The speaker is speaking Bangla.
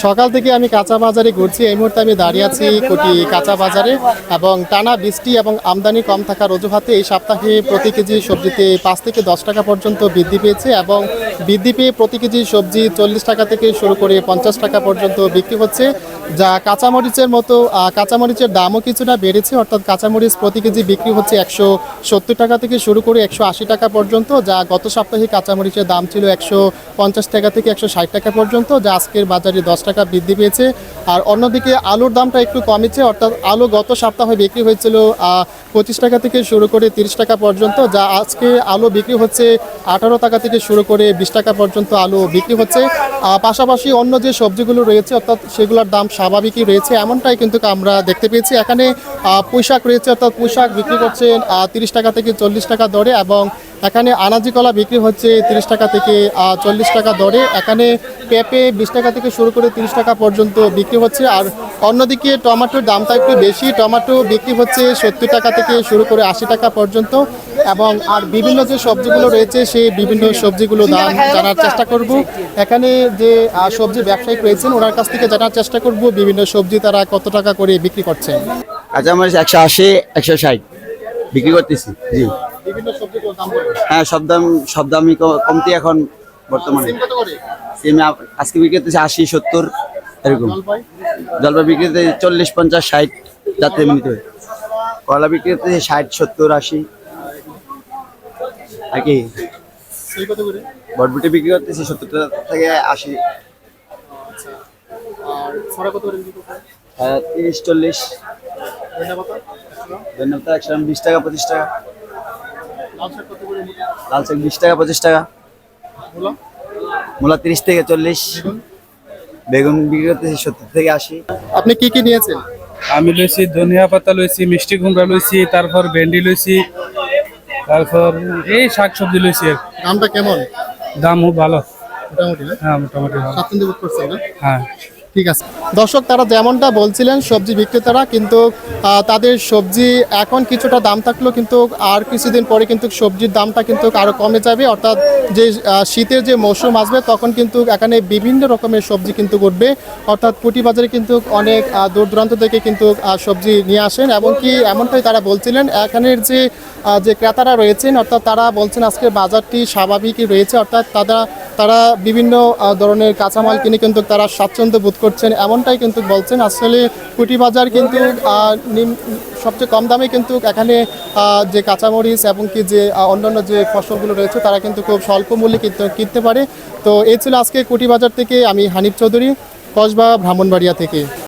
সকাল থেকে আমি কাঁচা বাজারে ঘুরছি। এই মুহূর্তে আমি দাঁড়িয়ে আছি কোটি কাঁচা বাজারে এবং টানা বৃষ্টি এবং আমদানি কম থাকার অজুহাতে এই সপ্তাহে প্রতি কেজি সবজিতে পাঁচ থেকে দশ টাকা পর্যন্ত বৃদ্ধি পেয়েছে এবং বৃদ্ধি পেয়ে প্রতি কেজি সবজি চল্লিশ টাকা থেকে শুরু করে পঞ্চাশ টাকা পর্যন্ত বিক্রি হচ্ছে, যা কাঁচামরিচের মতো কাঁচামরিচের দামও কিছুটা বেড়েছে, অর্থাৎ কাঁচামরিচ প্রতি কেজি বিক্রি হচ্ছে একশো সত্তর টাকা থেকে শুরু করে একশো আশি টাকা পর্যন্ত, যা গত সপ্তাহে কাঁচামরিচের দাম ছিল একশো পঞ্চাশ টাকা থেকে একশো ষাট টাকা পর্যন্ত, যা আজকের বাজারে দশ টাকা বৃদ্ধি পেয়েছে। আর অন্যদিকে আলুর দামটা একটু কমেছে, অর্থাৎ আলু গত সপ্তাহে বিক্রি হয়েছিল পঁচিশ টাকা থেকে শুরু করে তিরিশ টাকা পর্যন্ত, যা আজকে আলু বিক্রি হচ্ছে আঠারো টাকা থেকে শুরু করে বিশ টাকা পর্যন্ত আলু বিক্রি হচ্ছে। পাশাপাশি অন্য যে সবজিগুলো রয়েছে অর্থাৎ সেগুলোর দাম স্বাভাবিকই রয়েছে এমনটাই কিন্তু আমরা দেখতে পেয়েছি। এখানে আহ, পুঁইশাক রয়েছে অর্থাৎ পুঁইশাক বিক্রি করছেন তিরিশ টাকা থেকে চল্লিশ টাকা দরে এবং এখানে আনাজি কলা বিক্রি হচ্ছে তিরিশ টাকা থেকে চল্লিশ টাকা দরে। এখানে পেঁপে বিশ টাকা থেকে শুরু করে তিরিশ টাকা পর্যন্ত বিক্রি হচ্ছে। আর অন্যদিকে টমেটোর দামটা একটু বেশি। টমেটো বিক্রি হচ্ছে সত্তর টাকা থেকে শুরু করে আশি টাকা পর্যন্ত এবং আর বিভিন্ন যে সবজিগুলো রয়েছে সেই বিভিন্ন সবজিগুলো দাম জানার চেষ্টা করব। এখানে যে সবজি ব্যবসায়িক রয়েছেন ওনার কাছ থেকে জানার চেষ্টা করব বিভিন্ন সবজি তারা কত টাকা করে বিক্রি করছেন। কাঁচামরিচ একশো আশি একশো ষাট বিক্রি করতেছি জি। হ্যাঁ সব দাম সব দামই কমতি এখন বর্তমানে। সিম আজকে বিক্রি করতেছে আশি সত্তর। এরকম। জলপাই? জলপাই বিক্রি করতে চল্লিশ পঞ্চাশ ষাট যাতে এমনিতে কলা বিক্রি করতেছে ষাট সত্তর আশি। আর কি? বটবুটি বিক্রি করতেছি সত্তর থেকে আশি? আহ, তিরিশ চল্লিশ? ধন্যবাদ। একশো গ্রাম? বিশ টাকা পঁচিশ টাকা। লাল শাক বিশ টাকা পঁচিশ টাকা? মূলা? তিরিশ থেকে চল্লিশ। বেগুন? বিক্রি করতেছি সত্তর থেকে আসি আপনি কি কি নিয়েছেন? আমি লইছি ধনিয়া পাতা লইছি মিষ্টি কুমড়া লইছি তারপর ভেন্ডি লইছি তারপর এই শাক সবজি লইছি আর দামটা কেমন? দামও ভালো। মোটামুটি হ্যাঁ মোটামুটি ভালো। স্বাচ্ছন্দ্য বোধ করছেন হ্যাঁ। ঠিক আছে। দর্শক, তারা যেমনটা বলছিলেন, সবজি বিক্রেতারা কিন্তু তাদের সবজি এখন কিছুটা দাম থাকলেও কিন্তু আর কিছুদিন পরে কিন্তু সবজির দামটা কিন্তু আরও কমে যাবে। অর্থাৎ যে শীতের যে মৌসুম আসবে, তখন কিন্তু এখানে বিভিন্ন রকমের সবজি কিন্তু উঠবে অর্থাৎ কুটি বাজারে কিন্তু অনেক দূর দূরান্ত থেকে কিন্তু সবজি নিয়ে আসেন। এমনকি এমনটাই তারা বলছিলেন, এখানের যে যে ক্রেতারা রয়েছেন, অর্থাৎ তারা বলছেন আজকে বাজারটি স্বাভাবিকই রয়েছে। অর্থাৎ তারা তারা বিভিন্ন ধরনের কাঁচামাল কিনে কিন্তু তারা স্বাচ্ছন্দ্য বোধ করছেন, এমনটাই কিন্তু বলছেন। আসলে কুটি বাজার কিন্তু সবচেয়ে কম দামে কিন্তু এখানে যে কাঁচামরিচ এবং কি যে অন্যান্য যে ফসলগুলো রয়েছে, তারা কিন্তু খুব স্বল্প মূল্যে কিনতে কিনতে পারে। তো এই ছিল আজকে কুটি বাজার থেকে, আমি হানিফ চৌধুরী, কসবা, ব্রাহ্মণবাড়িয়া থেকে।